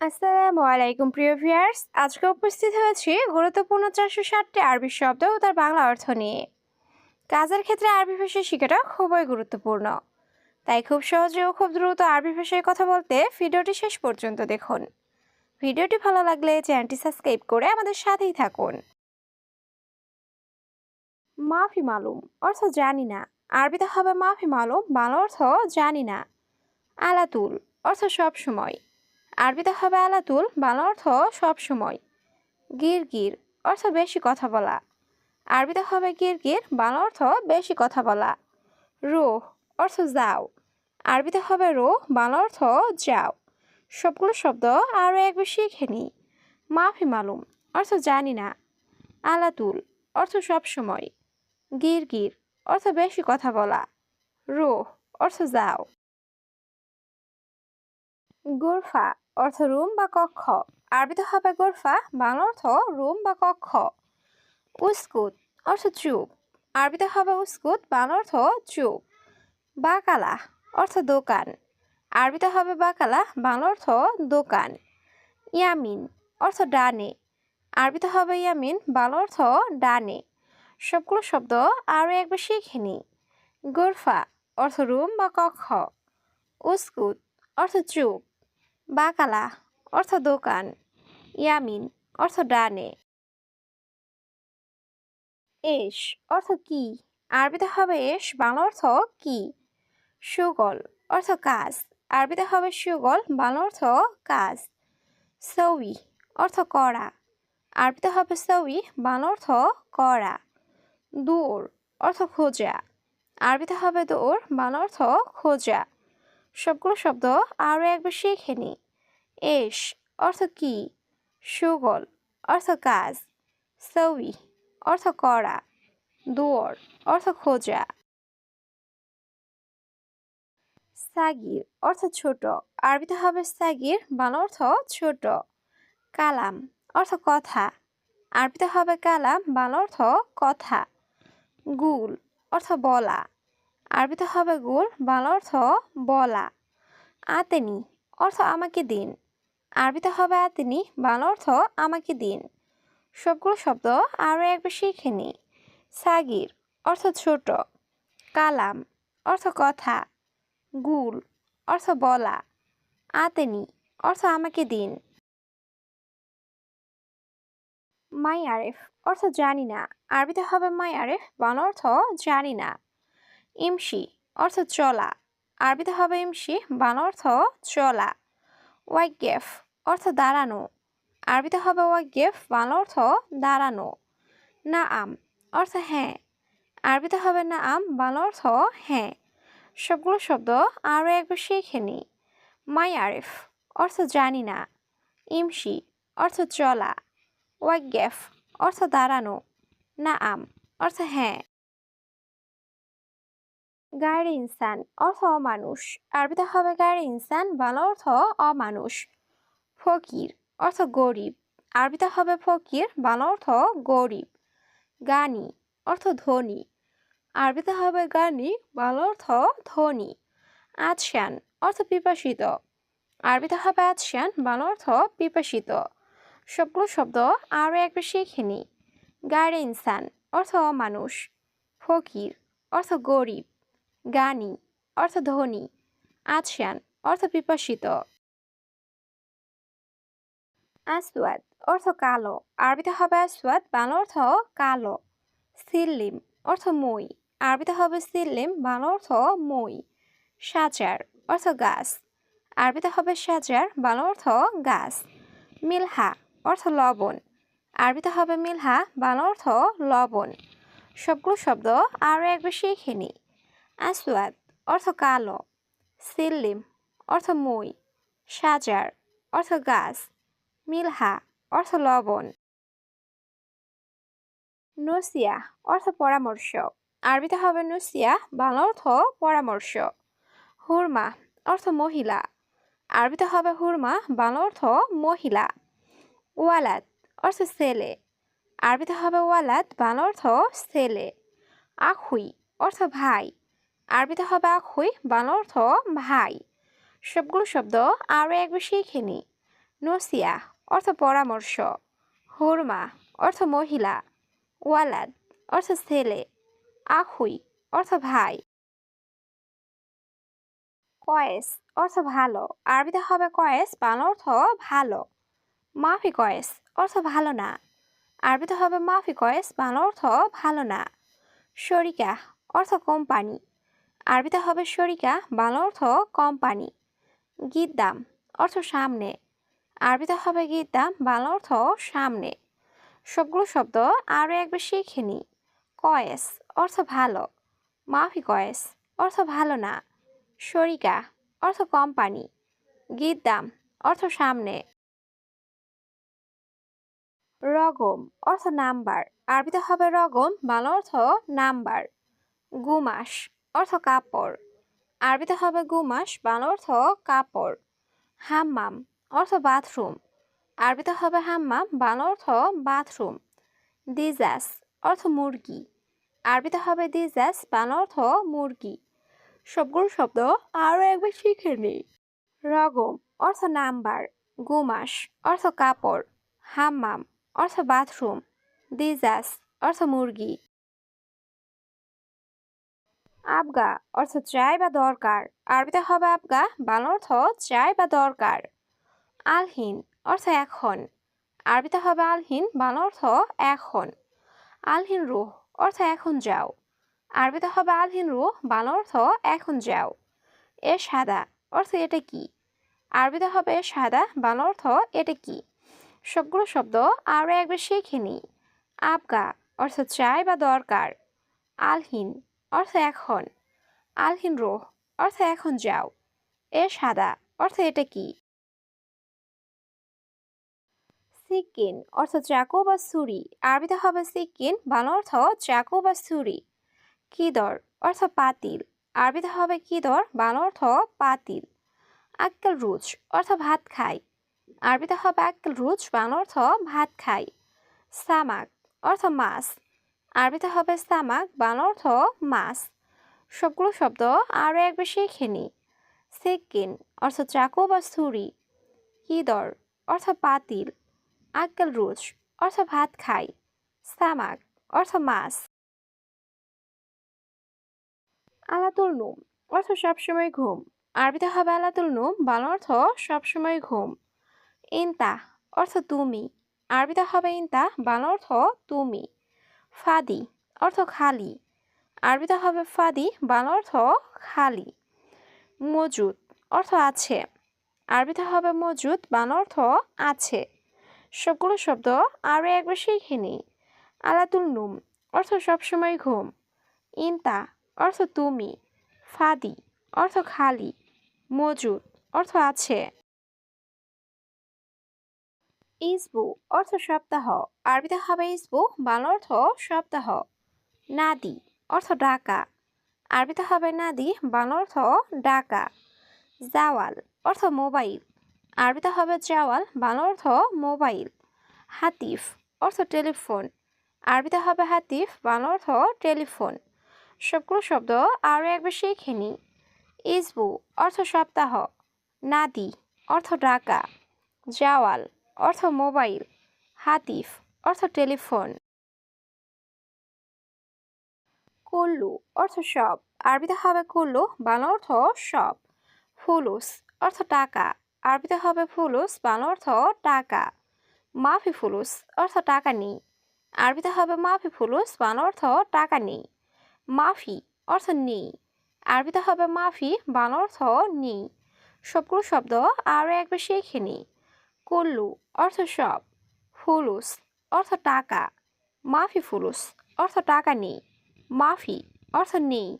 আসসালামু আলাইকুম, প্রিয় ভিউয়ার্স। আজকে উপস্থিত হয়েছি গুরুত্বপূর্ণ চারশো ষাটটি আরবি শব্দ ও তার বাংলা অর্থ নিয়ে। কাজের ক্ষেত্রে আরবি ভাষা শেখাটা খুবই গুরুত্বপূর্ণ। তাই খুব সহজে ও খুব দ্রুত আরবি ভাষায় কথা বলতে ভিডিওটি শেষ পর্যন্ত দেখুন। ভিডিওটি ভালো লাগলে চ্যানেলটি সাবস্ক্রাইব করে আমাদের সাথেই থাকুন। মাফি মালুম অর্থ জানি না। আরবিতে হবে মাফি মালুম, বাংলা অর্থ জানি না। আলাতুল অর্থ সব সময়। আরবিতে হবে আলাতুল, বাংলা অর্থ সব সময়। গির গির, অর্থ বেশি কথা বলা। আরবিতে হবে গির গির, বাংলা অর্থ বেশি কথা বলা। রোহ, অর্থ যাও। আরবিতে হবে রো বাংলা অর্থ যাও। সবগুলো শব্দ আরও একবার শিখে নিই মাফি মালুম, অর্থ জানি না। আলাতুল, অর্থ সব সময়। গির গির, অর্থ বেশি কথা বলা। রোহ, অর্থ যাও। গোরফা অর্থ রুম বা কক্ষ। আরবিতে হবে গোরফা, বাংলা অর্থ রুম বা কক্ষ। উস্কুত, অর্থ চুপ। আরবিতে হবে উস্কুত, বাংলা অর্থ চুপ। বাকালা, অর্থ দোকান। আরবিতে হবে বাকালা, বাংলা অর্থ দোকান। ইয়ামিন, অর্থ ডানে। আরবিতে হবে ইয়ামিন, বাংলা অর্থ ডানে। সবগুলো শব্দ আরও একবার শিখে নিই। গোরফা, অর্থ রুম বা কক্ষ। উস্কুত, অর্থ চুপ। বাকালা, অর্থ দোকান। ইয়ামিন, অর্থ ডানে। এস, অর্থ কি? আরবিতে হবে এস, বাংলা অর্থ কি? সুগল, অর্থ কাজ। আরবিতে হবে সুগল, বাংলা অর্থ কাজ। সৌই, অর্থ করা। আরবিতে হবে সৌই, বাংলা অর্থ করা। দৌড় অর্থ খোঁজা। আরবিতে হবে দৌড় বাংলা অর্থ খোঁজা। সবগুলো শব্দ আরও একবার শিখে নিই এস অর্থ কি? সুগল অর্থ কাজ। সৌই অর্থ করা। দুয়ার অর্থ খোঁজা। সাগির অর্থ ছোট। আরবিতে হবে সাগির, বাংলা অর্থ ছোট। কালাম অর্থ কথা। আরবিতে হবে কালাম, বাংলা অর্থ কথা। গুল অর্থ বলা। আরবিতে হবে গুল বাংলা অর্থ বলা। আতেনি, অর্থ আমাকে দিন। আরবিতে হবে আতেনি, বাংলা অর্থ আমাকে দিন। সবগুলো শব্দ আরও একবার শিখে নিই সাগির, অর্থ ছোট। কালাম, অর্থ কথা। গুল, অর্থ বলা। আতেনি, অর্থ আমাকে দিন। মাই আরেফ, অর্থ জানি না। আরবিতে হবে মাই আরেফ, বাংলা অর্থ জানি না। ইমসি অর্থ চলা। আরবিতে হবে ইমশি, বাংলা অর্থ চলা। ওয়াইগেফ অর্থ দাঁড়ানো। আরবিতে হবে ওয়াইগেফ, বাংলা অর্থ দাঁড়ানো। না আম অর্থ হ্যাঁ। আরবিতে হবে না আম বাংলা অর্থ হ্যাঁ। সবগুলো শব্দ আরও একবার শিখে নিই। মাই আরেফ অর্থ জানি না। ইমশি অর্থ চলা। ওয়াইগেফ অর্থ দাঁড়ানো। না আম অর্থ হ্যাঁ। গায়ের ইনসান, অর্থ অমানুষ। আরবিতে হবে গায়ের ইনসান, বাংলা অর্থ অমানুষ। ফকির, অর্থ গরিব। আরবিতে হবে ফকির, বাংলা অর্থ গরিব। গানি, অর্থ ধনী। আরবিতে হবে গানি, বাংলা অর্থ ধনী। আদশান, অর্থ পিপাসিত। আরবিতে হবে আদশান, বাংলা অর্থ পিপাসিত। সবগুলো শব্দ আরও একবার শিখে নিই। গায়ের ইনসান, অর্থ অমানুষ। ফকির, অর্থ গরিব। গানি, অর্থ ধনী আদশান অর্থ পিপাসিত। আসওয়াদ, অর্থ কালো, আরবিতে হবে আসওয়াদ, বাংলা অর্থ কালো। সিল্লিম, অর্থ মই, আরবিতে হবে সিল্লিম, বাংলা অর্থ মই। সাজার, অর্থ গাছ, আরবিতে হবে সাজার, বাংলা অর্থ গাছ। মিলহা, অর্থ লবণ, আরবিতে হবে মিলহা, বাংলা অর্থ লবণ। সবগুলো শব্দ আরও একবার শিখে নিই আসওয়াদ, অর্থ কালো। সিল্লিম, অর্থ মই। সাজার অর্থ গাছ। মিলহা, অর্থ লবণ। নসিয়া, অর্থ পরামর্শ। আরবিতে হবে নসিয়া, বাংলা অর্থ পরামর্শ। হুরমা, অর্থ মহিলা। আরবিতে হবে হুরমা, বাংলা অর্থ মহিলা। ওয়ালাদ, অর্থ ছেলে। আরবিতে হবে ওয়ালাদ, বাংলা অর্থ ছেলে। আখুই, অর্থ ভাই। আরবিতে হবে আখুই, বাংলা অর্থ ভাই। সবগুলো শব্দ আরও একবার শিখে নিই নসিয়া, অর্থ পরামর্শ। হুরমা, অর্থ মহিলা। ওয়ালাদ, অর্থ ছেলে। আখুই, অর্থ ভাই। কয়েস, অর্থ ভালো। আরবিতে হবে কয়েস, বাংলা অর্থ ভালো। মাফি কয়েস, অর্থ ভালো না। আরবিতে হবে মাফি কয়েস, বাংলা অর্থ ভালো না। শরিকা, অর্থ কোম্পানি। আরবিতে হবে শরিকা, বাংলা অর্থ কোম্পানি। গিদ্দাম অর্থ সামনে। আরবিতে হবে গিদ্দাম বাংলা অর্থ সামনে। সবগুলো শব্দ আরও একবার শিখে নি। কয়েস, অর্থ ভালো। মাফি কয়েস, অর্থ ভালো না। শরিকা, অর্থ কোম্পানি। গিদ্দাম অর্থ সামনে। রগম, অর্থ নাম্বার। আরবিতে হবে রগম, বাংলা অর্থ নাম্বার। গুমাস অর্থ কাপড়। আরবিতে হবে গুমাস, বাংলা অর্থ কাপড়। হাম্মাম, অর্থ বাথরুম। আরবিতে হবে হাম্মাম, বাংলা অর্থ বাথরুম। দিজাস, অর্থ মুরগি। আরবিতে হবে দিজাস, বাংলা অর্থ মুরগি। সবগুলো শব্দ আরও একবার শিখে নিই। রগম, অর্থ নাম্বার। গুমাস, অর্থ কাপড়। হাম্মাম, অর্থ বাথরুম। দিজাস, অর্থ মুরগি। আবগা অর্থ চাই বা দরকার। আরবিতে হবে আবগা বাংলা অর্থ চাই বা দরকার। আলহীন অর্থ এখন। আরবিতে হবে আলহীন বাংলা অর্থ এখন। আলহীন রুহ অর্থ এখন যাও। আরবিতে হবে আলহীন রুহ বাংলা অর্থ এখন যাও। এ সাদা অর্থ এটা কি? আরবিতে হবে সাদা বাংলা অর্থ এটা কি? সবগুলো শব্দ আরও একবার শিখে নিই। আবগা অর্থ চাই বা দরকার। আলহিন অর্থ এখন। আলহিন রোহ, অর্থ এখন যাও। এ সাদা, অর্থ এটা কি? সিকিন, অর্থ চাকু বা ছুরি। আরবিতে হবে সিকিন, বাংলা অর্থ চাকু বা ছুরি। কিদর, অর্থ পাতিল। আরবিতে হবে কিদর, বাংলা অর্থ পাতিল। আক্কেল রুচ, অর্থ ভাত খাই। আরবিতে হবে আক্কেল রুচ, বাংলা অর্থ ভাত খাই। সামাক, অর্থ মাছ। আরবিতে হবে সামাক বাংলা অর্থ মাছ। সবগুলো শব্দ আরও একবার শিখে নিই। সেকিন অর্থ চাকু বা ছুরি। কিদর, অর্থ পাতিল। আক্কেল রুচ অর্থ ভাত খাই। সামাক অর্থ মাছ। আলাতুল নুম, অর্থ সবসময় ঘুম। আরবিতে হবে আলাতুল নুম বাংলা অর্থ সবসময় ঘুম। ইনতা অর্থ তুমি। আরবিতে হবে ইনতা বাংলা অর্থ তুমি। ফাদি, অর্থ খালি। আরবিতে হবে ফাদি, বাংলা অর্থ খালি। মজুদ, অর্থ আছে। আরবিতে হবে মজুদ, বাংলা অর্থ আছে। সবগুলো শব্দ আরও একবার শিখে নিই। আলাতুল নুম, অর্থ সবসময় ঘুম। ইন্তা, অর্থ তুমি। ফাদি, অর্থ খালি। মজুদ, অর্থ আছে। ইসবু অর্থ সপ্তাহ। আরবিতে হবে ইসবু, বাংলা অর্থ সপ্তাহ। নাদি অর্থ ডাকা। আরবিতে হবে নাদি, বাংলা অর্থ ডাকা। জাওয়াল অর্থ মোবাইল। আরবিতে হবে জাওয়াল, বাংলা অর্থ মোবাইল। হাতিফ অর্থ টেলিফোন। আরবিতে হবে হাতিফ, বাংলা অর্থ টেলিফোন। সবগুলো শব্দ আরও একবার শিখে নিই ইসবু অর্থ সপ্তাহ। নাদি অর্থ ডাকা। জাওয়াল অর্থ মোবাইল, হাতিফ, অর্থ টেলিফোন। কুল্লু, অর্থ সব আরবিতে হবে কুল্লু, বাংলা অর্থ সব ফুলুস, অর্থ টাকা। আরবিতে হবে ফুলুস, বাংলা অর্থ টাকা। মাফি ফুলুস, অর্থ টাকা নেই। আরবিতে হবে মাফি ফুলুস, বাংলা অর্থ টাকা নেই। মাফি, অর্থ নেই। আরবিতে হবে মাফি, বাংলা অর্থ নেই। সবগুলো শব্দ আরও একবার শিখে নিই। কুল্লু, অর্থ সব। ফুলুস, অর্থ টাকা। মাফি ফুলুস, অর্থ টাকা নেই। মাফি, অর্থ নেই।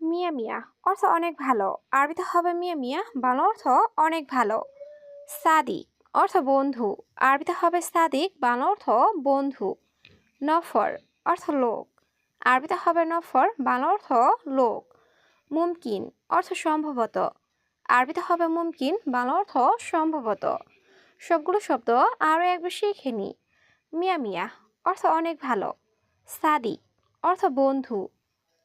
মিয়া মিয়া, অর্থ অনেক ভালো। আরবিতে হবে মিয়া মিয়া, বাংলা অর্থ অনেক ভালো। সাদিক, অর্থ বন্ধু। আরবিতে হবে সাদিক, বাংলা অর্থ বন্ধু। নফর, অর্থ লোক। আরবিতে হবে নফর, বাংলা অর্থ লোক। মুমকিন, অর্থ সম্ভবত। আরবিতে হবে মুমকিন, বাংলা অর্থ সম্ভবত। সবগুলো শব্দ আরও একবার শিখে নিই। মিয়া মিয়া, অর্থ অনেক ভালো। সাদি, অর্থ বন্ধু।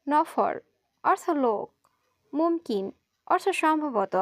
নফর, অর্থ লোক। মুমকিন, অর্থ সম্ভবত।